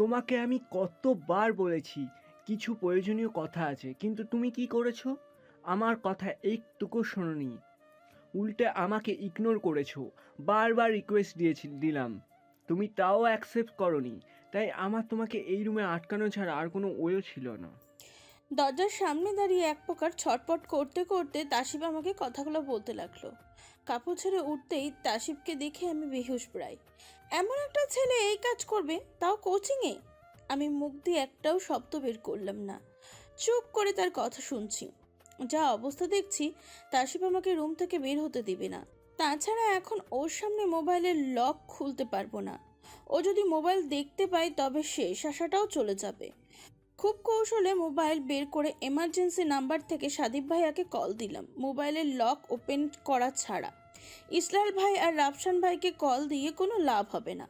তোমাকে আমি কতবার বলেছি, কিছু প্রয়োজনীয় কথা আছে, কিন্তু তুমি কি করেছ? আমার কথা একটুকু শোনোনি। উল্টে আমাকে ইগনোর করেছ, বারবার রিকোয়েস্ট দিয়েছি, দিলাম। তুমি তাও অ্যাকসেপ্ট করনি, তাই আমার তোমাকে এই রুমে আটকানো ছাড়া আর কোনো ওয়ে ছিল না। দরজার সামনে দাঁড়িয়ে এক প্রকার ছটপট করতে করতে তাসিব আমাকে কথাগুলো বলতে লাগল। কাপড় ছেড়ে উঠতেই তাসিবকে দেখে আমি বেহুশ প্রায়। এমন একটা ছেলে এই কাজ করবে, তাও কোচিংয়ে আমি মুখ দিয়ে একটাও শব্দ বের করলাম না। চুপ করে তার কথা শুনছি। যা অবস্থা দেখছি তাসিব আমাকে রুম থেকে বের হতে দিবে না। তাছাড়া এখন ওর সামনে মোবাইলের লক খুলতে পারব না। ও যদি মোবাইল দেখতে পায়, তবে শেষ আশাটাও চলে যাবে। খুব কৌশলে মোবাইল বের করে এমার্জেন্সি নাম্বার থেকে সাদীপ ভাইয়াকে কল দিলাম। মোবাইলের লক ওপেন করা ছাড়া। ইসলাল ভাই আর রাফসান ভাইকে কল দিয়ে কোনো লাভ হবে না।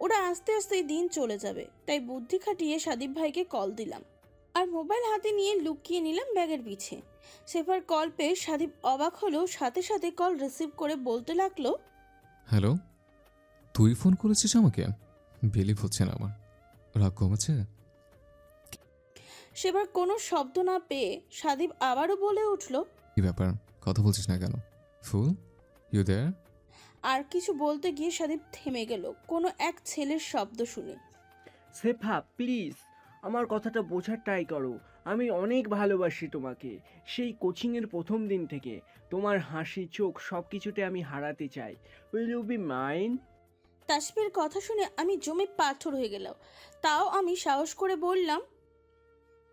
ওরা আস্তে আস্তে দিন চলে যাবে তাই বুদ্ধি খাটিয়ে সাদীপ ভাইকে কল দিলাম। আর মোবাইল হাতে নিয়ে লুকিয়ে নিলাম ব্যাগের পিছে। সেফার কল পেয়ে সাদীপ অবাক হলেও সাথে সাথে কল রিসিভ করে বলতে লাগল হ্যালো তুই ফোন করেছিস আমাকে? বিলিভ হচ্ছে না আমার। রাগ কমেছে সেবার কোনো শব্দ না পেয়ে সাদীপ আবারও বলে উঠল কি ব্যাপার? কথা বলছিস না কেন? ফুল? ইউ দেয়ার আর কিছু বলতে গিয়ে সাদীপ থেমে গেল। কোনো এক ছেলের শব্দ শুনে। সেফা প্লিজ আমার কথাটা বোঝার ট্রাই করো। আমি অনেক ভালোবাসি তোমাকে। সেই কোচিংয়ের প্রথম দিন থেকে তোমার হাসি চোখ সব কিছুতে আমি হারাতে চাই। উইল ইউ বি মাইন্ড তাসফির কথা শুনে আমি জমে পাথর হয়ে গেলাম। তাও আমি সাহস করে বললাম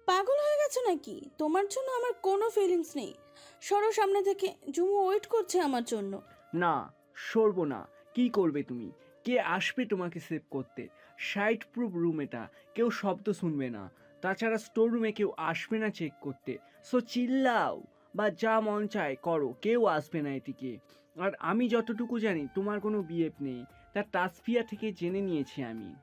পাগল হয়ে গেছো নাকি? তোমার জন্য আমার কোনো ফিলিংস নেই। সরো সামনে থেকে। জুমু ওয়েট করছে আমার জন্য। না, সরবো না। কি করবে তুমি? কে আসবে তোমাকে সেভ করতে? সাইট প্রুফ রুম এটা। কেউ শব্দ শুনবে না। তাছাড়া স্টোর রুমে কেউ আসবে না চেক করতে। সো চিল্লাও বা যা মন চায় করো। কেউ আসবে না এটিকে আর আমি যতটুকু জানি, তোমার কোনো বিএফ নেই। তা তাসফিয়া থেকে জেনে নিয়েছি আমি।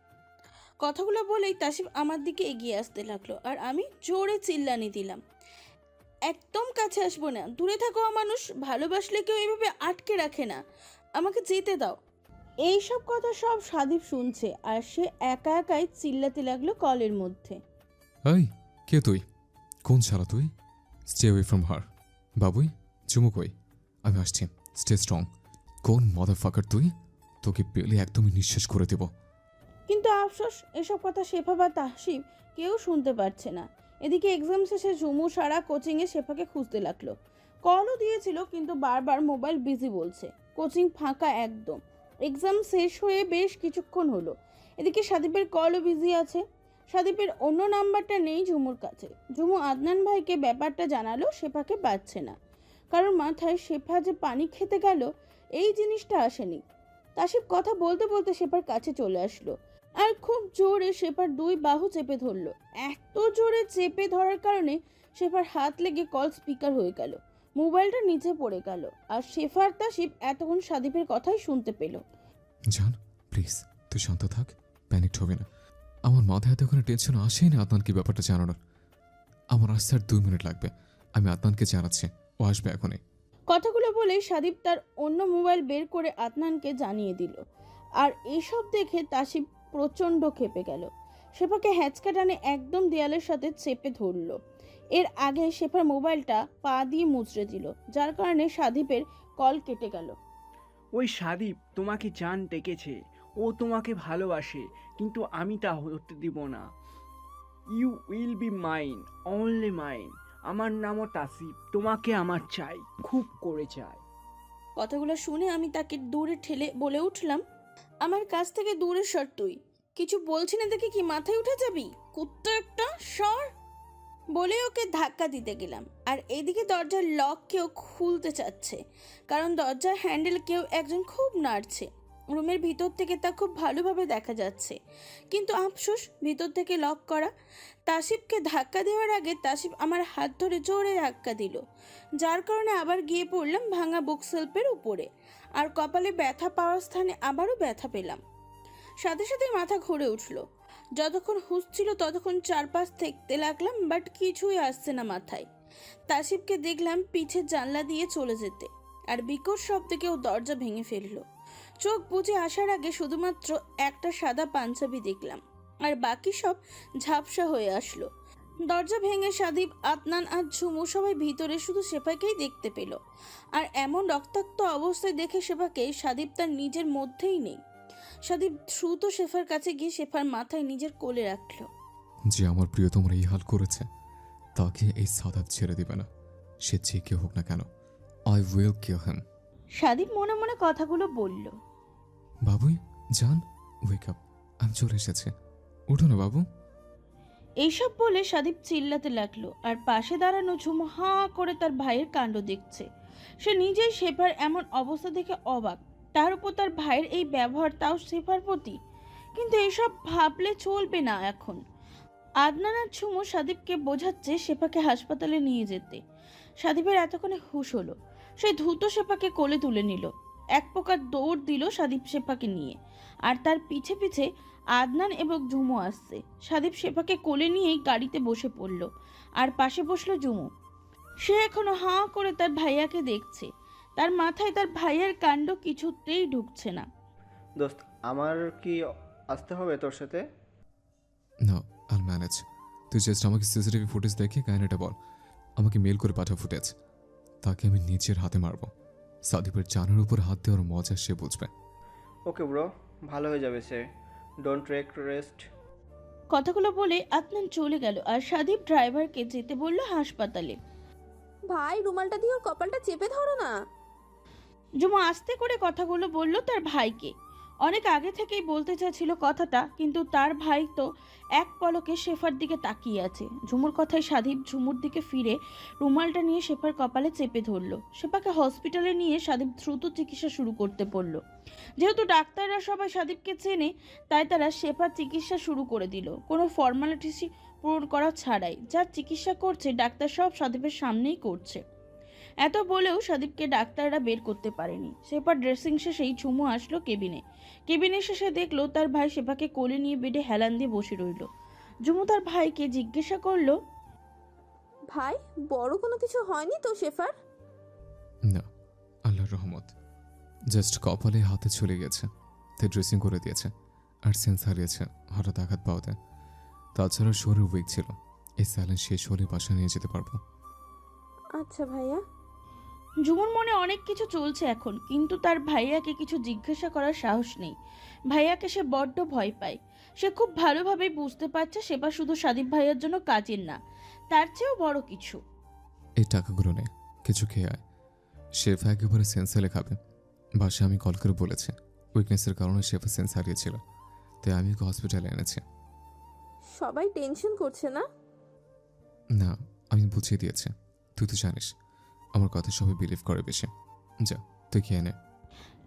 কথাগুলো বলেই তাসিফ আমার দিকে এগিয়ে আসতে লাগল। আর আমি জোরে চিল্লানি দিলাম। একদম কাছে আসব না। দূরে থাকো মানুষ ভালোবাসলে কেউ এভাবে আটকে রাখে না। আমাকে যেতে দাও। এইসব কথা সব সাদীপ শুনছে আর সে একা একাই চিল্লাতে লাগল কলের মধ্যে। এই কে তুই? কোন শালা তুই? স্টে ওয়ে ফ্রম হার বাবুই চুমু কই আমি আসছি। স্টে স্ট্রং কোন মাদার ফাকার তুই? তোকে পেলে একদমই নিঃশেষ করে দেব। কিন্তু আফসোস এসব কথা শেফা বা তাহসিব কেউ শুনতে পারছে না। এদিকে এক্সাম শেষে ঝুমু সারা কোচিংয়ে শেফাকে খুঁজতে লাগল। কলও দিয়েছিল, কিন্তু বারবার মোবাইল বিজি বলছে। কোচিং ফাঁকা একদম। এক্সাম শেষ হয়ে বেশ কিছুক্ষণ হলো। এদিকে সাদীপের কলও বিজি আছে। সাদীপের অন্য নাম্বারটা নেই ঝুমুর কাছে। ঝুমু আদনান ভাইকে ব্যাপারটা জানালো, শেফাকে পাচ্ছে না। কারণ মাথায় শেফা যে পানি খেতে গেল, এই জিনিসটা আসেনি। তাসিফ কথা বলতে বলতে শেফার কাছে চলে আসলো। আর খুব জোরে শেফার দুই বাহু চেপে ধরলো। এত জোরে চেপে ধরার কারণে শেফার হাত লেগে কল স্পিকার হয়ে গেল। মোবাইলটা নিচে পড়ে গেল আর শেফার তাসিফ এতক্ষণ সাদীপের কথাই শুনতে পেল। জান প্লিজ তুই শান্ত থাক প্যানিকড হবে না। আমার মাথায় এত কোনো টেনশন আসেই না আদনানকে ব্যাপারটা জানানোর। আমার আসতে আর দুই মিনিট লাগবে। আমি আদনানকে জানাচ্ছি ও আসবে এখনই। কথাগুলো বলে সাদীপ তার অন্য মোবাইল বের করে আদনানকে জানিয়ে দিল। আর এসব দেখে তাসিফ প্রচণ্ড খেপে গেল। শেফাকে হ্যাচকা টানে একদম দেয়ালের সাথে চেপে ধরলো। এর আগে শেফার মোবাইলটা পা দিয়ে মুচড়ে দিল যার কারণে সাদীপের কল কেটে গেল। ওই সাদীপ তোমাকে জান ডেকেছে ও তোমাকে ভালোবাসে কিন্তু আমি তা হতে দিব না। You will be mine only mine. আমার নামও তাসিফ তোমাকে আমার চাই খুব করে চাই। কথাগুলো শুনে আমি তাকে দূরে ঠেলে বলে উঠলাম আমার কাছ থেকে দূরে সর তুই। কিছু বলছি না দেখে কি মাথায় উঠে যাবি? কুত্তা একটা, সর। বলে ওকে ধাক্কা দিতে গেলাম। আর এদিকে দরজার লক কেউ খুলতে চাচ্ছে। কারণ দরজার হ্যান্ডেল কেউ একজন খুব নাড়ছে। রুমের ভিতর থেকে তা খুব ভালোভাবে দেখা যাচ্ছে। কিন্তু আফসোস, ভিতর থেকে লক করা। তাসিফকে ধাক্কা দেওয়ার আগে তাসিফ আমার হাত ধরে জোরে ধাক্কা দিল। যার কারণে আবার গিয়ে পড়লাম ভাঙা বুক সেলফের উপরে। আর কপালে ব্যথা পাওয়ার স্থানে আবারও ব্যথা পেলাম। সাথে সাথে মাথা ঘুরে উঠল। যতক্ষণ হুঁচছিল ততক্ষণ চারপাশ দেখতে লাগলাম বাট কিছুই আসছে না মাথায়। তাসিফকে দেখলাম পিছের জানলা দিয়ে চলে যেতে, আর বিকট শব্দে কেউ দরজা ভেঙে ফেলল। চোখ বুঝে আসার আগে শুধুমাত্র একটা সাদা পাঞ্জাবি দেখলাম, আর বাকি সব ঝাপসা হয়ে আসলো। দরজা ভেঙে সাদীপ আদনান আর ঝুমু সবাই ভিতরে শুধু সেপাকেই দেখতে পেল, আর এমন রক্তাক্ত অবস্থায় দেখে সেপাকে সাদীপ তার নিজের মধ্যেই নেই। সাদীপ দ্রুত শেফার কাছে গিয়ে শেফার মাথায় নিজের কোলে রাখল। যে আমার প্রিয়তমরা এই হাল করেছে তাকে এই সাদাব ছেড়ে দিবে না। সে যে কেউ হোক না কেন I will kill him Sadip মনে মনে কথাগুলো বলল। বাবুই জান ওয়েক আপ আমি চলে এসেছি। উঠো না বাবু। এইসব বলে সাদীপ চিল্লাতে লাগল আর পাশে দাঁড়ানো ঝুমু হাঁ করে তার ভাইয়ের কাণ্ড দেখছে। সে নিজেই শেফার এমন অবস্থা দেখে অবাক। তার উপর তার ভাইয়ের এই ব্যবহার তাও শেফার প্রতি। কিন্তু এইসব ভাবলে চলবে না এখন। আদনান আর ঝুমু সাদীপকে বোঝাচ্ছে শেফাকে হাসপাতালে নিয়ে যেতে। সাদীপের এতক্ষণে হুশ হলো। সে দ্রুত শেফাকে কোলে তুলে নিল। এক প্রকার দৌড় দিল সাদীপ শেফাকে নিয়ে। আর তার পিছে পিছে আদনান এবং ঝুমু আসছে। সাদীপ শেফাকে কোলে নিয়েই গাড়িতে বসে পড়ল। আর পাশে বসল ঝুমু। সে এখনও হাঁ করে তার ভাইয়াকে দেখছে। তার মাথায় তার ভাইয়ের কাণ্ড কিছুতেই ঢুকছে না। দোস্ত আমার কি আসতে হবে তোর সাথে? না আল ম্যানেজ তুই জাস্ট আমাকে সিসিটিভি ফুটেজ দেখে কাহিনিটা বল। আমাকে মেল করে পাঠা ফুটেজ তাকে আমি নিজের হাতে মারবো। সাদীপের জানের উপর হাত দেওয়ার মজা সে বুঝবে। ওকে ব্রো ভালো হয়ে যাবে সে ডোন্ট টেক রেস্ট কথাগুলো বলে আদনান চলে গেল আর সাদীপ ড্রাইভারকে যেতে বলল হাসপাতালে। ভাই রুমালটা দিয়ে ওর কপালটা চেপে ধরো না। জুমা আস্তে করে কথাগুলো বলল তার ভাইকে। অনেক আগে থেকেই বলতে চাচ্ছিল কথাটা, কিন্তু তার ভাই তো এক পলকে শেফার দিকে তাকিয়ে আছে। ঝুমুর কথায় সাদীপ ঝুমুর দিকে ফিরে রুমালটা নিয়ে শেফার কপালে চেপে ধরল। শেফাকে হসপিটালে নিয়ে সাদীপ দ্রুত চিকিৎসা শুরু করতে পড়ল যেহেতু ডাক্তাররা সবাই সাদীপকে চেনে, তাই তারা শেফার চিকিৎসা শুরু করে দিল। কোনো ফর্মালিটিস পূরণ করা ছাড়াই। যার চিকিৎসা করছে, ডাক্তার সব সাদীপের সামনেই করছে। এত বলেও সাদীপকে ডাক্তাররা বের করতে পারেনি। সেপার ড্রেসিং শেষেই ঝুমু আসলো কেবিনে। কেবিনে শেষে দেখল তার ভাই সেপাকে কোলে নিয়ে বেডে হেলান দিয়ে বসে রইল। ঝুমু তার ভাইকে জিজ্ঞাসা করল ভাই বড় কোনো কিছু হয়নি তো শেফার? না আল্লাহর রহমত। জাস্ট কপালে হাতে চলে গেছে। তাই ড্রেসিং করে দিয়েছে আর সেন্স হারিয়েছে। হঠাৎ আঘাত পাওয়াতে। তাছাড়া শরীর উইক ছিল। এই স্যালেন শেষ হলে বাসা নিয়ে যেতে পারব। আচ্ছা ভাইয়া। ঝুমুর মনে অনেক কিছু চলছে এখন কিন্তু তার ভাইয়াকে কিছু জিজ্ঞাসা করার সাহস নেই। ভাইয়াকে সে বড্ড ভয় পায়। সে খুব ভালোভাবেই বুঝতে পারছে সেবা শুধু সাদীপ ভাইয়ার জন্য কাজের না তার চেয়েও বড় কিছু। এই টাকাগুলো নে কিছু খেয়ে আয়। শেফা একেবারে সেন্সেলে খাবে। বাসা আমি কল করে বলেছি। উইকনেসের কারণে শেফা সেন্স হারিয়েছিল। তাই আমি ওকে হসপিটালে এনেছি। সবাই টেনশন করছে না? না আমি বুঝিয়ে দিয়েছি। তুই তো জানিস। আমার কথা সবাই বিলিভ করে বেশি। যা তুই খেয়ে নে।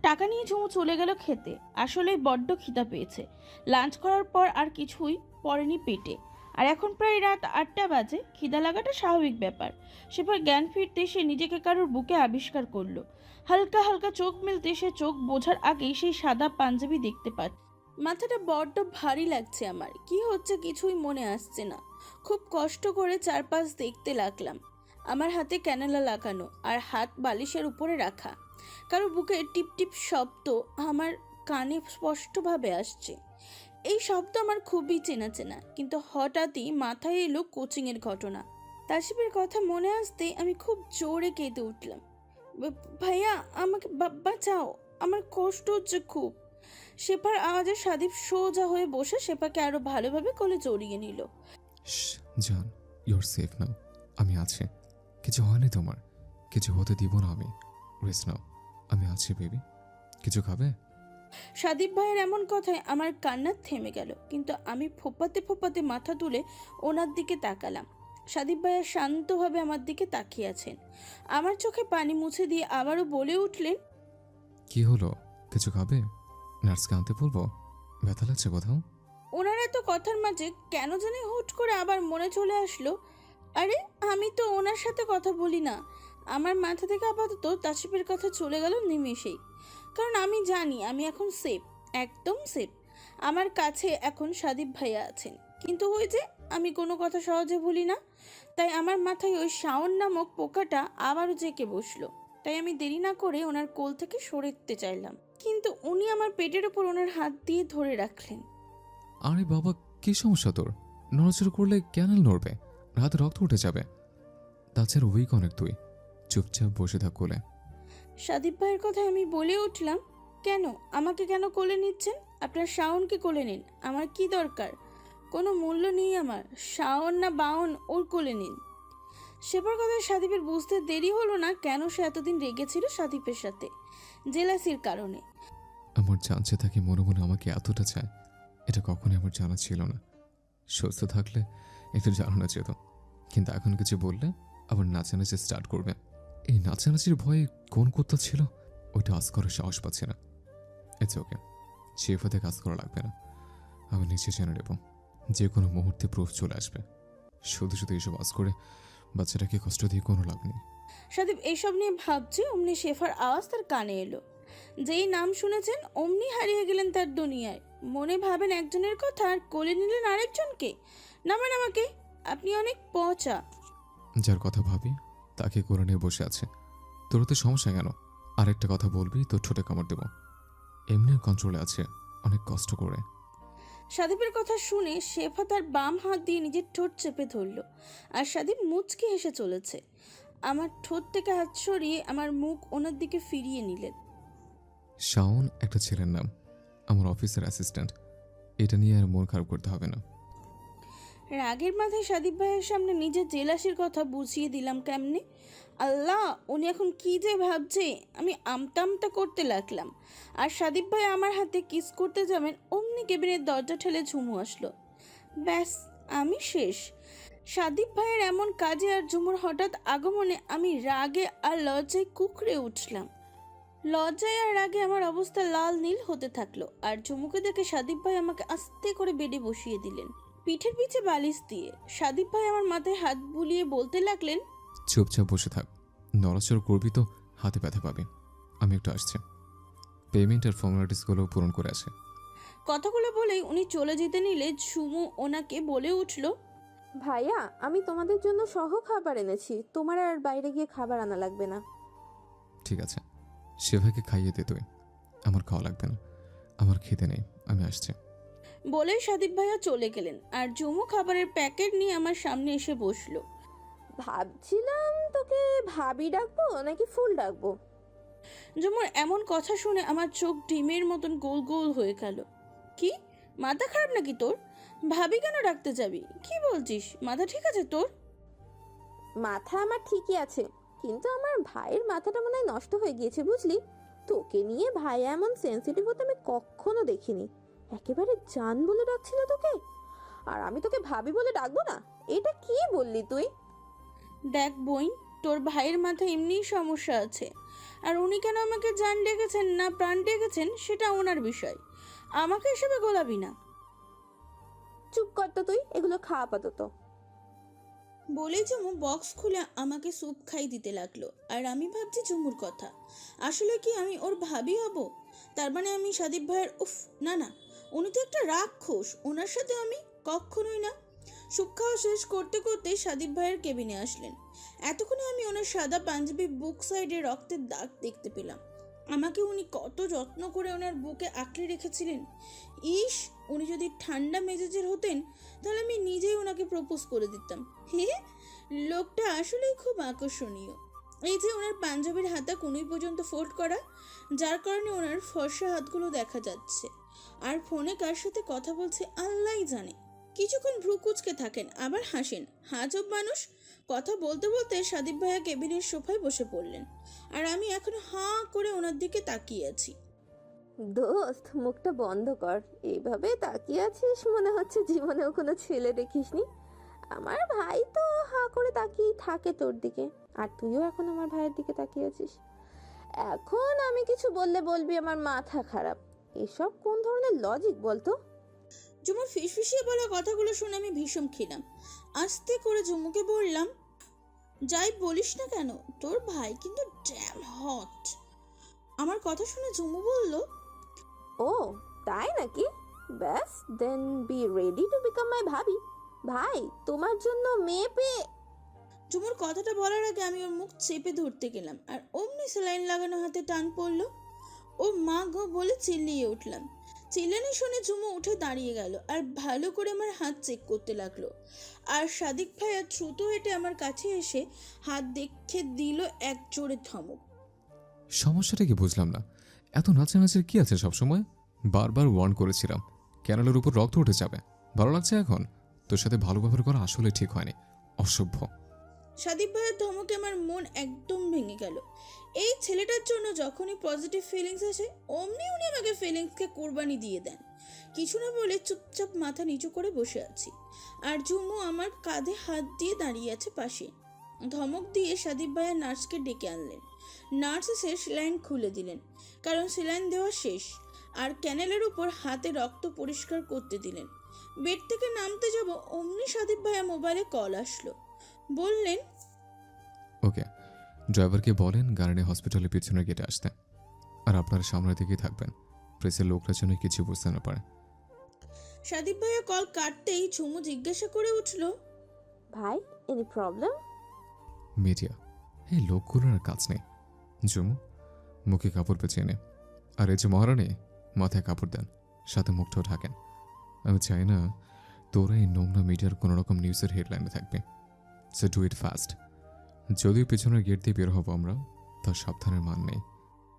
টাকা নিয়ে ঝুমু চলে গেল খেতে। আসলেই বড্ড খিদা পেয়েছে। লাঞ্চ করার পর আর কিছুই পড়েনি পেটে। আর এখন প্রায় রাত আটটা বাজে। খিদা লাগাটা স্বাভাবিক ব্যাপার। সেবার জ্ঞান ফিরতে সে নিজেকে কারোর বুকে আবিষ্কার করল। হালকা হালকা চোখ মিলতে সে চোখ বোঝার আগেই সেই সাদা পাঞ্জাবি দেখতে পাচ্ছে। মাথাটা বড্ড ভারী লাগছে আমার। কি হচ্ছে কিছুই মনে আসছে না। খুব কষ্ট করে চারপাশ দেখতে লাগলাম। আমার হাতে ক্যানেলা লাগানো আর হাত বালিশের উপরে রাখা। কারও বুকে টিপ টিপ শব্দ আমার কানে স্পষ্টভাবে আসছে। এই শব্দ আমার খুবই চেনা চেনা, কিন্তু হঠাৎই মাথায় এলো কোচিংয়ের ঘটনা। তাসিফের কথা মনে আসতে আমি খুব জোরে কেঁদে উঠলাম। ভাইয়া, আমাকে বাঁচাও, আমার কষ্ট হচ্ছে খুব। শেফার আওয়াজে সাদীপ সোজা হয়ে বসে শেফাকে আরও ভালোভাবে কোলে জড়িয়ে নিল। জান ইউর সেফ নাও আমি আছি। কিছু হয়নি তোমার। কিছু হতে দিব না আমি। রেস্ট নাও। আমি আছি বেবি কিছু খাবে? সাদীপ ভাইয়ের এমন কথায় আমার কান্না থেমে গেল কিন্তু আমি ফোপাতে ফোপাতে মাথা তুলে ওনার দিকে তাকালাম। সাদীপ ভাইয়া শান্তভাবে আমার দিকে তাকিয়ে আছেন। আমার চোখে পানি মুছে দিয়ে আবারও বলে উঠলেন কি হলো? কিছু খাবে? নার্সকে আনতে বলব? ব্যথা লাগছে কোথাও? ওনার এত কথার মাঝে কেন জানি হুট করে আবার মনে চলে আসলো। আরে, আমি তো ওনার সাথে কথা বলি না। আমার মাথা থেকে আপাতত তাসিফের কথা চলে গেল নিমেষেই। কারণ আমি জানি, আমি এখন সেফ একদম সেফ আমার কাছে এখন সাদীপ ভাইয়া আছেন। কিন্তু ওই যে, আমি কোনো কথা সহজে ভুলি না। তাই আমার মাথায় ওই শাওন নামক পোকাটা আবারও জেঁকে বসল। তাই আমি দেরি না করে ওনার কোল থেকে সরে চাইলাম। কিন্তু উনি আমার পেটের ওপর ওনার হাত দিয়ে ধরে রাখলেন। আরে বাবা, কি সমস্যা তোর? নড়াচড়া করলে ক্যানেল নড়বে? রাতে রক্ত উঠে যাবে। তাছাড়া উইক অনেক তুই। চুপচাপ বসে থাক কোলে। সাদীপ ভাইয়ের কথা আমি বলে উঠলাম কেন? আমাকে কেন কোলে নিচ্ছেন? আপনার শাওনকে কোলে নিন? আমার কি দরকার? কোনো মূল্য নেই আমার। শাওন না বাউন ওর কোলে নিন। সেবার কথা সাদীপের বুঝতে দেরি হলো না কেন সে এতদিন রেগেছিল সাদীপের সাথে জেলাসির কারণে। আমার জানছে থাকে মনে মনে আমাকে এতটা চায় এটা কখনোই আমার জানা ছিল না। সুস্থ থাকলে একটু জানানো যেত কিন্তু এখন কিছু বললে আবার নাচানাচি স্টার্ট করবে। এই নাচানাচির ভয়ে কোন কুত্তা ছিল? ওইটা আজ করার সাহস পাচ্ছে না। ইটস ওকে শেফাতে কাজ করা লাগবে না। আমি নিচে জেনে নেব। যে কোনো মুহূর্তে প্রুফ চলে আসবে। শুধু শুধু এসব আজ করে বাচ্চাটাকে কষ্ট দিয়ে কোনো লাভ নেই। সাদীপ এইসব নিয়ে ভাবছে অমনি শেফার আওয়াজ তার কানে এলো। যেই নাম শুনেছেন অমনি হারিয়ে গেলেন তার দুনিয়ায়। মনে ভাবেন একজনের কথা আর কোলে নিলেন আরেকজনকে? নামেন আমাকে আপনি অনেক পচা। যার কথা ভাবি তাকে করে নিয়ে বসে আছে। তোর তো সমস্যা কেন? আরেকটা কথা বলবি তো ঠোঁটে কামড় দেবো। এমনি কন্ট্রোলে আছে অনেক কষ্ট করে। সাদীপের কথা শুনে শেফা তার বাম হাত দিয়ে নিজের ঠোঁট চেপে ধরল আর সাদীপ মুচকে হেসে চলেছে। আমার ঠোঁট থেকে হাত সরিয়ে আমার মুখ ওনার দিকে ফিরিয়ে নিলেন। শাওন একটা ছেলের নাম আমার অফিসের অ্যাসিস্ট্যান্ট এটা নিয়ে আর মন খারাপ করতে হবে না। রাগের মাথায় সাদীপ ভাইয়ের সামনে নিজের জেলাসির কথা বুঝিয়ে দিলাম কেমনে? আল্লাহ, উনি এখন কি যে ভাবছে, আমি আমতা আমতা করতে লাগলাম। আর সাদীপ ভাই আমার হাতে কিস করতে যাবেন, অমনি কেবিনের দরজা ঠেলে ঝুমু আসলো। ব্যাস, আমি শেষ। সাদীপ ভাইয়ের এমন কাজে আর ঝুমুর হঠাৎ আগমনে আমি রাগে আর লজ্জায় কুকড়ে উঠলাম। লজ্জায় আর রাগে আমার অবস্থা লাল নীল হতে থাকল, আর ঝুমুকে দেখে সাদীপ ভাই আমাকে আস্তে করে বেডে বসিয়ে দিলেন। পিঠের পিছে বালিশ দিয়ে সাদীপ ভাই আমার মাথায় হাত বুলিয়ে বলতে লাগলেন চুপচাপ বসে থাক। নড়াচড় করবি তো হাতে ব্যথা পাবি আমি একটু আসছি। পেমেন্ট আর ফর্মালিটিসগুলো পূরণ করে আসে। কথাগুলো বলেই উনি চলে যেতে নিলে ঝুমু ওনাকে বলে উঠল ভাইয়া আমি তোমাদের জন্য সহ খাবার এনেছি। তোমার আর বাইরে গিয়ে খাবার আনা লাগবে না। ঠিক আছে। সেভাকে খাইয়ে দে তুই। আমার খাওয়া লাগবে না। আমার খেতে নেই। আমি আসছি। বলে সাদীপ ভাইয়া চলে গেলেন আর ঝুমু খাবারের প্যাকেট নিয়ে আমার সামনে এসে বসল। ভাবছিলাম তোকে ভাবি ডাকবো নাকি ফুল ডাকবো? ঝুমুর এমন কথা শুনে আমার চোখ ডিমের মতন গোল গোল হয়ে গেল। কি? মাথা খারাপ নাকি তোর? ভাবি কেন ডাকতে যাবি? কি বলছিস? মাথা ঠিক আছে তোর? মাথা আমার ঠিকই আছে কিন্তু আমার ভাইয়ের মাথাটা মনে হয় নষ্ট হয়ে গিয়েছে বুঝলি? তোকে নিয়ে ভাই এমন সেন্সিটিভ হতে আমি কখনো দেখিনি। একেবারে জান বলে ডাকছিল তোকে? আর আমি তোকে ভাবি বলে ডাকবো না? এটা কি বললি তুই? দেখ বইন তোর ভাইয়ের মাথায় এমনিই সমস্যা আছে। আর উনি কেন আমাকে জান ডেকেছেন না প্রাণ ডেকেছেন সেটা ওনার বিষয়। আমাকে এসবে গোলাবি না। চুপ কর তো তুই এগুলো খা আপাতত। বলে চুমু বক্স খুলে আমাকে স্যুপ খাই দিতে লাগল। আর আমি ভাবছি চুমুর কথা। আসলে কি আমি ওর ভাবি হব? তার মানে আমি সাদীপ ভাইয়ের উফ না না উনি তো একটা রাক্ষস ওনার সাথে আমি কখনোই না। স্যুপ খাওয়া শেষ করতে করতে সাদীপ ভাইয়ের কেবিনে আসলেন। এতক্ষণে আমি ওনার সাদা পাঞ্জাবি বুক সাইডে রক্তের দাগ দেখতে পেলাম। আমাকে উনি কত যত্ন করে ওনার বুকে আঁকড়ে রেখেছিলেন। ইস, উনি যদি ঠান্ডা মেজাজের হতেন, তাহলে আমি নিজেই ওনাকে প্রপোজ করে দিতাম। হে, লোকটা আসলেই খুব আকর্ষণীয়। এই যে ওনার পাঞ্জাবির হাতা কুনুই পর্যন্ত ফোল্ড করা, যার কারণে ওনার ফর্সা হাতগুলো দেখা যাচ্ছে। আর ফোনে কার সাথে কথা বলছে আল্লাহই জানে। কিছুক্ষণ ভ্রু কুচকে থাকেন, আবার হাসেন, হাজব মানুষ? কথা বলতে বলতে সাদীপ ভাইয়া কেবিনের সোফায় বসে পড়লেন। আর আমি এখন হাঁ করে ওনার দিকে তাকিয়ে আছি। দোস্ত, মুখটা বন্ধ কর। এইভাবে তাকিয়ে আছিস মনে হচ্ছে জীবনেও কোনো ছেলে দেখিসনি? আমার ভাই তো হা করে তাকিয়ে থাকে তোর দিকে। আর তুইও এখন আমার ভাইয়ের দিকে তাকিয়ে আছিস। এখন আমি কিছু বললে বলবি আমার মাথা খারাপ। এসব কোন ধরনের লজিক বলতো? ঝুমুর ফিসফিসিয়ে বলা কথাগুলো শুনে আমি ভীষণ খিলাম আস্তে করে ঝুমুকে বললাম যাই বলিস না কেন তোর ভাই কিন্তু ড্যাম হট আমার কথা শুনে ঝুমু বলল ও তাই নাকি? ব্যাস then be ready to become my ভাবি। ভাই তোমার জন্য মেয়ে পেয়ে ঝুমুর কথাটা বলার আগে আমি ওর মুখ চেপে ধরতে গেলাম আর অমনি স্যালাইন লাগানো হাতে টান পড়ল। ও মা গো বলে চিল্লিয়ে উঠলাম। চিল্লানি শুনে ঝুমু উঠে দাঁড়িয়ে গেল আর ভালো করে আমার হাত চেক করতে লাগল। আর সাদিক ভাইয়া দ্রুত হেঁটে আমার কাছে এসে হাত দেখে দিল এক জোরে ধমক। সমস্যাটা কি বুঝলাম না। এত নাচানাচির কি আছে সবসময়? বারবার ওয়ার্ন করেছিলাম। ক্যানেলের উপর রক্ত উঠে যাবে। ভালো লাগছে এখন? তোর সাথে ভালো ব্যবহার করা আসলে ঠিক হয়নি। অসভ্য। সাদিক ভাইয়ের ধমকে আমার মন একদম ভেঙে গেল। এই ছেলেটার জন্য যখনই পজিটিভ ফিলিংস আসে, অমনি উনি আমাকে ফিলিংসকে কোরবানি দিয়ে দেন। কিছু না বলে চুপচাপ মাথা নিচু করে বসে আছি। আর ঝুমু আমার কাঁধে হাত দিয়ে দাঁড়িয়ে আছে পাশে। ধমক দিয়ে সাদিক ভাইয়া নার্সকে ডেকে আনলেন। নার্স এসে সেলাইন খুলে দিলেন। কারণ সেলাইন দেওয়া শেষ। আর ক্যানেলের উপর হাতে রক্ত পরিষ্কার করতে দিলেন। বেড থেকে নামতে যাব অমনি সাদিক ভাইয়া মোবাইলে কল আসলো। বললেন ওকে ড্রাইভারকে বলেন নিয়ে হসপিটালের পিছনের গেটে আসতে। আর আপনারা সামনের দিকেই থাকবেন। প্রেসের লোকরা যেন কিছু বুঝতে না পারে। সাদীপ ভাইয়া কল কাটতেই ঝুমু জিজ্ঞাসা করে উঠল ভাই এনি প্রবলেম মিডিয়া এই লোকগুলোর আর কাজ নেই। জুমু মুখে কাপড় পেঁচিয়ে নে। আর এই যে মহারানী মাথায় কাপড় দেন সাথে মুখটাও ঢাকেন। আমি চাই না তোরা এই নোংরা মিডিয়ার কোনো রকম নিউজের হেডলাইনে থাকবে সো ডু ইট ফাস্ট যদিও পিছনের গেট দিয়ে বের হব আমরা তার সাবধানের মান নেই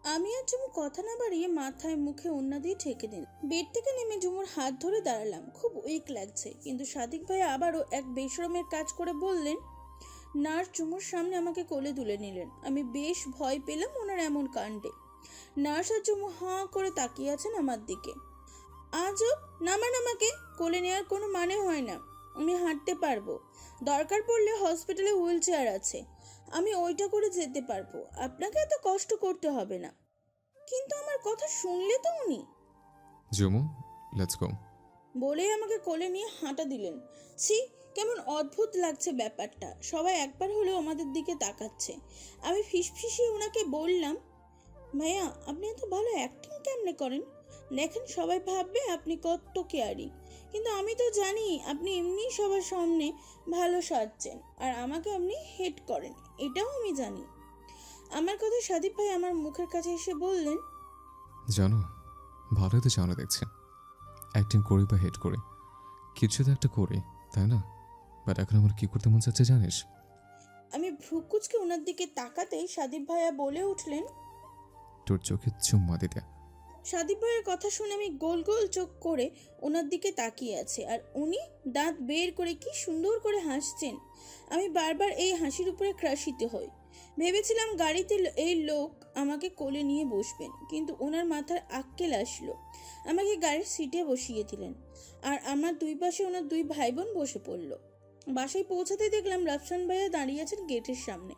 আমি আর ঝুমু কথা না বাড়িয়ে মাথায় মুখে অন্য দিয়ে ঠেকে দিন বেড থেকে নেমে ঝুমুর হাত ধরে দাঁড়ালাম খুব উইক লাগছে কিন্তু সাদিক ভাই আবারও এক বেশরমের কাজ করে বললেন নার্স ঝুমুর সামনে আমাকে কোলে তুলে নিলেন আমি বেশ ভয় পেলাম ওনার এমন কাণ্ডে নার্স আর ঝুমু হাঁ করে তাকিয়ে আছেন আমার দিকে আজও নামান আমাকে কোলে নেওয়ার কোনো মানে হয় না। আমি হাঁটতে পারব। দরকার পড়লে হসপিটালে হুইল চেয়ার আছে। আমি ওইটা করে যেতে পারব। আপনাকে এত কষ্ট করতে হবে না। কিন্তু আমার কথা শুনলে তো উনি। জুমু লেটস গো বলেই আমাকে কোলে নিয়ে হাঁটা দিলেন। ছি কেমন অদ্ভুত লাগছে ব্যাপারটা। সবাই একবার হলেও আমাদের দিকে তাকাচ্ছে। আমি ফিসফিসিয়ে ওনাকে বললাম ভাইয়া আপনি এত ভালো অ্যাক্টিং কেমনে করেন? দেখেন সবাই ভাববে আপনি কত কেয়ারি কিন্তু আমি তো জানি আপনি এমনি সবার সামনে ভালো সাজছেন আর আমাকে আপনি হেট করেন এটাও আমি জানি। আমার কথা সাদীপ ভাই আমার মুখের কাছে এসে বললেন জানো ভালোই তো জানো দেখছি অ্যাক্টিং করি বা হেড করি কিছু তো একটা করি তাই না? বাট এখন আমার কি করতে মন চাচ্ছে জানিস? আমি ভ্রুকুচকে ওনার দিকে তাকাতেই সাদীপ ভাইয়া বলে উঠলেন তোর চোখে চুম্মা দিতে। সাদীপ ভাইয়ের কথা শুনে আমি গোল গোল চোখ করে ওনার দিকে তাকিয়ে আছে আর উনি দাঁত বের করে কি সুন্দর করে হাসছেন। আমি বারবার এই হাসির উপরে ক্রাশিত হই। ভেবেছিলাম গাড়িতে এই লোক আমাকে কোলে নিয়ে বসবেন, কিন্তু ওনার মাথার আক্কেল আসলো। আমাকে গাড়ির সিটে বসিয়ে দিলেন আর আমার দুই পাশে ওনার দুই ভাই বোন বসে পড়ল। বাসায় পৌঁছাতে দেখলাম রাফসান ভাইয়া দাঁড়িয়ে আছেন গেটের সামনে।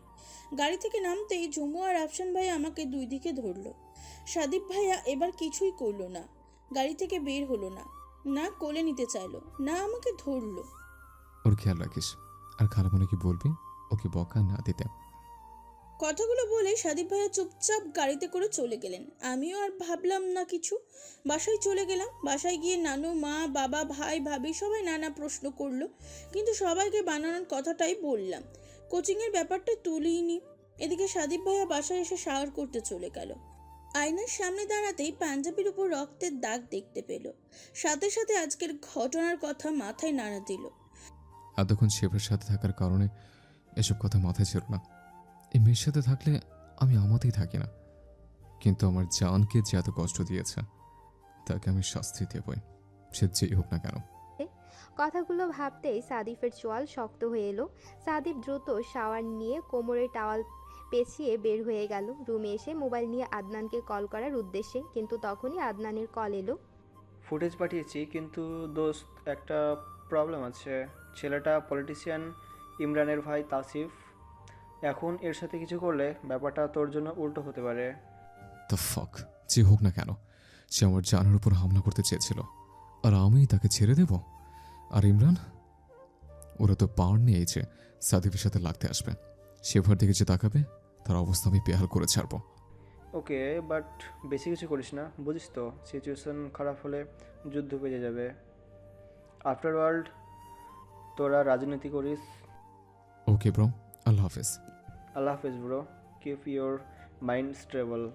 গাড়ি থেকে নামতেই ঝুমু আর আফসান ভাই আমাকে দুই দিকে ধরলো। সাদীপ ভাইয়া এবার কিছুই করল না গাড়ি থেকে বের হলো না না কোলে নিতে চাইলো না আমাকে ধরলো। ওর খেয়াল রাখিস আর কি বলবি? ওকে বকা না দিতে। কথাগুলো বলে সাদীপ ভাইয়া চুপচাপ গাড়িতে করে চলে গেলেন। আমিও আর ভাবলাম না কিছু। বাসায় চলে গেলাম বাসায় গিয়ে নানু মা বাবা ভাই ভাবি সবাই নানা প্রশ্ন করল কিন্তু সবাইকে বানানোর কথাটাই বললাম। কোচিংয়ের ব্যাপারটা তুলিনি এদিকে সাদীপ ভাইয়া বাসায় এসে শাওয়ার করতে চলে গেল। আয়নার সামনে দাঁড়াতেই পাঞ্জাবির উপর রক্তের দাগ দেখতে পেল। সাথে সাথে আজকের ঘটনার কথা মাথায় নাড়া দিল। এতক্ষণ শেফের সাথে থাকার কারণে এসব কথা মাথায় ছিল না। এই মেয়ের সাথে থাকলে আমি আমাতেই থাকি না। কিন্তু আমার জানকে যে এত কষ্ট দিয়েছে, তাকে আমি শাস্তি দেবই। সে যেই হোক না কেন। কথাগুলো ভাবতেই সাদিফের চোয়াল শক্ত হয়ে এলো। সাদিফ দ্রুত শাওয়ার নিয়ে কোমরে টাওয়াল পেঁচিয়ে বের হয়ে গেল। রুমে এসে মোবাইল নিয়ে আদনানকে কল করার উদ্দেশ্যে কিন্তু তখনই আদনানের কল এলো। ফুটেজ পাঠিয়েছি কিন্তু দোস্ত একটা প্রবলেম আছে। ছেলেটা পলিটিশিয়ান ইমরানের ভাই তাসিফ। এখন এর সাথে কিছু করলে ব্যাপারটা তোর জন্য উল্টো হতে পারে। দ্য ফক যে হোক না কেন সে আমার জানার উপর হামলা করতে চেয়েছিল। আর আমি তাকে ছেড়ে দেব? আর ইমরান? ওরা তো পাওয়ার নিয়েছে সাদিফের সাথে লাগতে আসবে। শেফার দিকে যে তাকাবে তার অবস্থা আমি বেহাল করে ছাড়বো। ওকে বাট বেশি কিছু করিস না বুঝিস তো? সিচুয়েশন খারাপ হলে যুদ্ধ বেজে যাবে। আফটার ওয়ার্ল্ড তোরা রাজনীতি করিস। ওকে ব্রো আল্লাহ হাফেজ। আল্লাহ হাফেজ bro. Keep your mind stable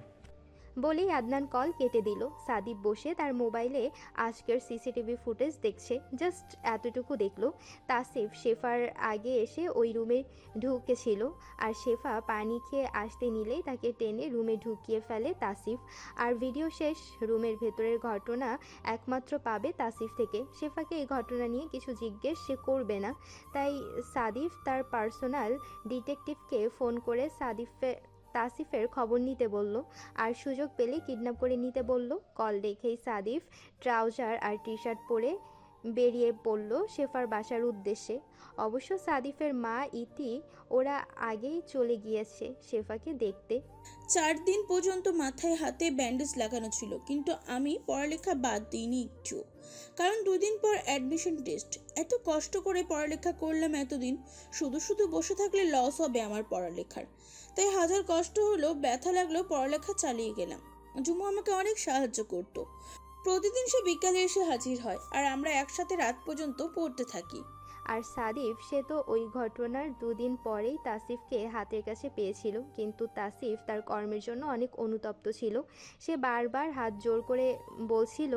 বলেই আদনান কল কেটে দিল। সাদিব বসে তার মোবাইলে আজকের সিসিটিভি ফুটেজ দেখছে। জাস্ট এতটুকু দেখল। তাসিফ শেফার আগে এসে ওই রুমে ঢুকেছিল। আর শেফা পানি খেয়ে আসতে নিলেই তাকে টেনে রুমে ঢুকিয়ে ফেলে তাসিফ। আর ভিডিও শেষ, রুমের ভেতরের ঘটনা একমাত্র পাবে তাসিফ থেকে। শেফাকে এই ঘটনা নিয়ে কিছু জিজ্ঞেস সে করবে না। তাই সাদিফ তার পার্সোনাল ডিটেকটিভকে ফোন করে সাদিফে তাসিফের খবর নিতে বলল। আর সুযোগ পেলে কিডন্যাপ করে নিতে বলল। কল রেখেই সাদিফ ট্রাউজার আর টি শার্ট পরে বেরিয়ে পড়ল শেফার বাসার উদ্দেশ্যে। অবশ্য সাদিফের মা ইতি ওরা আগেই চলে গিয়েছে শেফাকে দেখতে। চার দিন পর্যন্ত মাথায় হাতে ব্যান্ডেজ লাগানো ছিল, কিন্তু আমি পড়ালেখা বাদ দিইনি একটু। কারণ দুদিন পর অ্যাডমিশন টেস্ট। এত কষ্ট করে পড়ালেখা করলাম এতদিন, শুধু শুধু বসে থাকলে লস হবে আমার পড়ালেখার। তাই হাজার কষ্ট হলো ব্যথা লাগল পড়ালেখা চালিয়ে গেলাম। জুমু আমাকে অনেক সাহায্য করত। প্রতিদিন সে বিকালে এসে হাজির হয় আর আমরা একসাথে রাত পর্যন্ত পড়তে থাকি। আর সাদিফ সে তো ওই ঘটনার দুদিন পরেই তাসিফকে হাতের কাছে পেয়েছিল। কিন্তু তাসিফ তার কর্মের জন্য অনেক অনুতপ্ত ছিল। সে বারবার হাত জোর করে বলছিল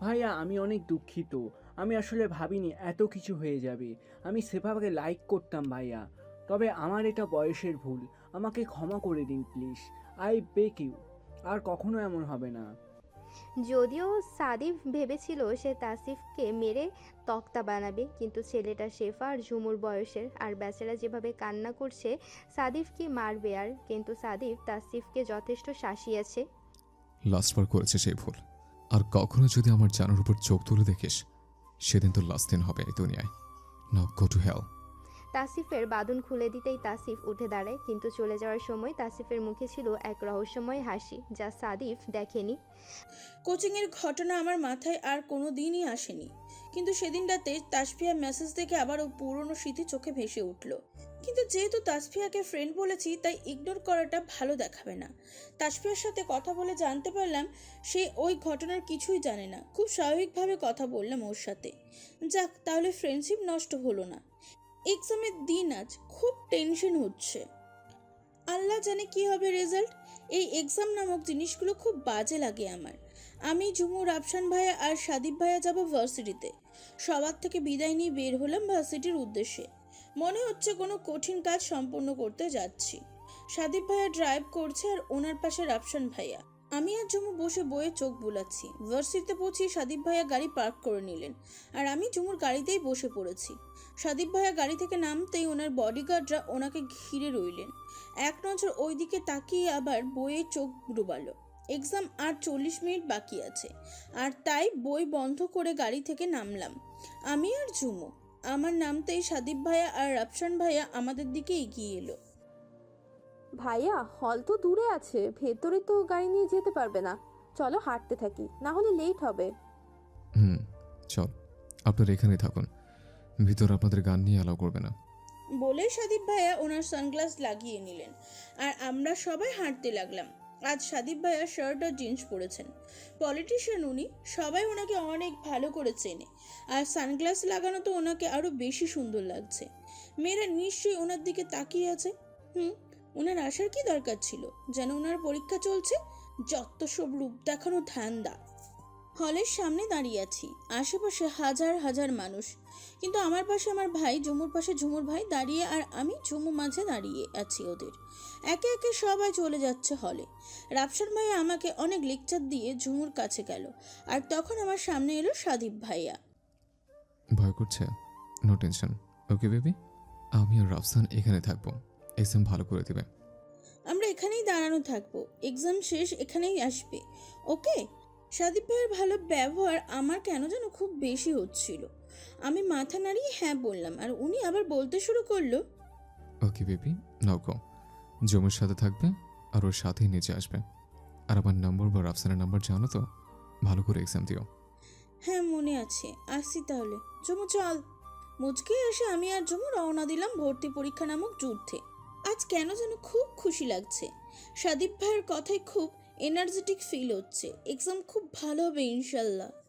ভাইয়া আমি অনেক দুঃখিত। আমি আসলে ভাবিনি এত কিছু হয়ে যাবে। আমি সেভাবে লাইক করতাম ভাইয়া। তবে আমার এটা বয়সের ভুল। আমাকে ক্ষমা করে দিন প্লিজ। I beg you. আর কখনো এমন হবে না। যদিও সাদিফ ভেবেছিল সে তাসিফকে মেরে তক্তা বানাবে কিন্তু ছেলেটা শেফা আর ঝুমুর বয়সের আর বেচারা যেভাবে কান্না করছে সাদিফকে মারবে আর। কিন্তু সাদিফ তাসিফকে যথেষ্ট শাসিয়েছে। লাস্টবার করেছে সেই ভুল। আর কখনো যদি আমার জানার উপর চোখ তুলে দেখিস সেদিন তো লাস্ট দিন হবে এই দুনিয়ায়। নাও গো টু হেল তাসিফের বাঁধন খুলে দিতেই তাসিফ উঠে দাঁড়ায়, কিন্তু চলে যাওয়ার সময় তাসিফের মুখে ছিল এক রহস্যময় হাসি, যা সাদিফ দেখেনি। কোচিংয়ের ঘটনা আমার মাথায় আর কোনো দিনই আসেনি, কিন্তু সেদিন রাতে তাসফিয়া মেসেজ দেখে আবারও পুরনো স্মৃতি চোখে ভেসে উঠল। কিন্তু যেহেতু তাসফিয়াকে ফ্রেন্ড বলেছি, তাই ইগনোর করাটা ভালো দেখাবে না। তাসফিয়ার সাথে কথা বলে জানতে পারলাম, সে ওই ঘটনার কিছুই জানে না। খুব স্বাভাবিকভাবে কথা বললাম ওর সাথে। যাক, তাহলে ফ্রেন্ডশিপ নষ্ট হলো না। এক্সামের দিন আজ খুব টেনশন হচ্ছে। আল্লাহ জানে কি হবে রেজাল্ট। এই এক্সাম নামক জিনিসগুলো খুব বাজে লাগে আমার। আমি ঝুমু রাফসান ভাইয়া আর সাদিব ভাইয়া যাব ভার্সিটিতে। সবার থেকে বিদায় নিয়ে বের হলাম ভার্সিটির উদ্দেশ্যে। মনে হচ্ছে কোনো কঠিন কাজ সম্পন্ন করতে যাচ্ছি। সাদিব ভাইয়া ড্রাইভ করছে আর ওনার পাশে রাফসান ভাইয়া। আমি আর জুমু বসে বয়ে চোখ বুলাচ্ছি। ভার্সিটিতে পৌঁছে সাদিব ভাইয়া গাড়ি পার্ক করে নিলেন। আর আমি জুমুর গাড়িতেই বসে পড়েছি। সাদিব ভাইয়া গাড়ি থেকে নামতেই ওনার বডিগার্ডরা ওনাকে ঘিরে রইলেন। এক নজর ওইদিকে তাকিয়ে আবার বইয়ে চোখ ডুবালো। এক্সাম আর চল্লিশ মিনিট বাকি আছে। আর তাই বই বন্ধ করে গাড়ি থেকে নামলাম। আমি আর জুমু। আমার নামতেই সাদিব ভাইয়া আর রাফসান ভাইয়া আমাদের দিকে এগিয়ে এলো। ভাইয়া হল তো দূরে আছে ভেতরে তো গাড়ি নিয়ে যেতে পারবে না। চলো হাঁটতে থাকি না হলে লেট হবে। হুম চল আপনারা এখানেই থাকুন। ভিতর আপনাদের গান নিয়ে অ্যালাউ করবে না। বলে সাদিব ভাইয়া ওনার সানগ্লাস লাগিয়ে নিলেন। আর আমরা সবাই হাঁটতে লাগলাম। আজ সাদিব ভাইয়া শার্ট আর জিন্স পরেছেন। পলিটিশিয়ান উনি সবাই ওনাকে অনেক ভালো করে চেনে। আর সানগ্লাস লাগানো তো ওনাকে আরও বেশি সুন্দর লাগছে। মেয়েরা নিশ্চয়ই ওনার দিকে তাকিয়ে আছে। হুম? ওনার আসার কি দরকার ছিল? যেন ওনার পরীক্ষা চলছে, যত সব রূপ দেখানো ধান্দা। হলের সামনে দাঁড়িয়ে আছি, আশেপাশে হাজার হাজার মানুষ। কিন্তু আমার পাশে আমার ভাই ঝুমুর পাশে ঝুমুর ভাই দাঁড়িয়ে আর আমি ঝুমু মাঝে দাঁড়িয়ে আছি ওদের। একে একে সবাই চলে যাচ্ছে হলে। রাফসান ভাই আমাকে অনেক লেকচার দিয়ে ঝুমুর কাছে গেল, আর তখন আমার সামনে এলো সাদীপ ভাইয়া। ভয় করছে? নো টেনশন ওকে বেবি আমি আর রাফসান এখানে থাকব। এক্সাম ভালো করে দেবে। আমরা এখানেই দাঁড়ানো থাকব। এক্সাম শেষ এখানেই আসবে। ওকে সাদীপ ভাইয়ের ভালো ব্যবহার আমার কেন যেন খুব বেশি হচ্ছিল। আমি মাথা নাড়িয়ে হ্যাঁ বললাম আর উনি আবার বলতে শুরু করল ওকে বেবি নাও গো জমের সাথে থাকবে আর ওর সাথেই নিচে আসবে। আর আমার নম্বর বা রাফসানের নাম্বার জানো তো? ভালো করে এক্সাম দিও। হ্যাঁ মনে আছে। আসছি তাহলে। জমু চল। মুচকে এসে আমি আর জমু রওনা দিলাম ভর্তি পরীক্ষা নামক যুদ্ধে। আজ কেন যেন খুব খুশি লাগছে। সাদীপ ভাইয়ের কথায় খুব এনার্জেটিক ফিল হচ্ছে। এক্সাম খুব ভালো হবে ইনশাল্লাহ।